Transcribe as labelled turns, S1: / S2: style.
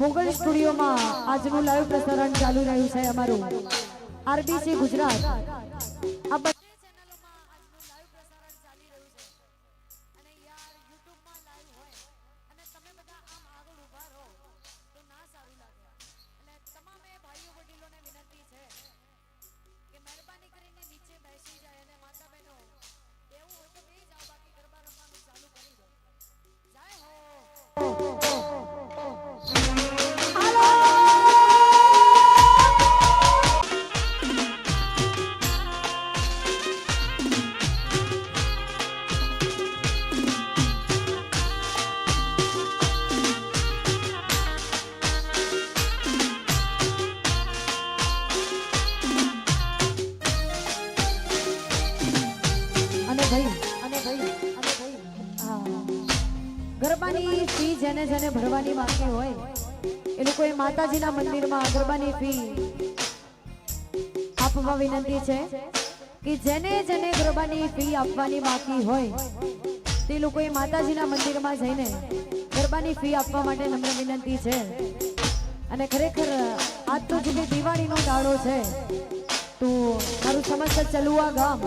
S1: મોગલ સ્ટુડિયોમાં આજનું લાઈવ પ્રસારણ ચાલુ રહ્યું છે અમારું. આરબીસી ગુજરાત. ભાઈ. અને ભાઈ અને ભાઈ. ગરબાની ફી જેને જેને ભરવાની બાકી હોય, એ લોકોએ માતાજીના મંદિરમાં ગરબાની ફી આપવા વિનંતી છે કે જેને જેને ગરબાની ફી આપવાની બાકી હોય, તે લોકોએ માતાજીના મંદિરમાં જઈને ગરબાની ફી આપવા માટે નમ્ર વિનંતી છે. અને ખરેખર, આજ તો જે દિવાળીનો દાડો છે, તો મારું સમસ્ત ચલુઆ ગામ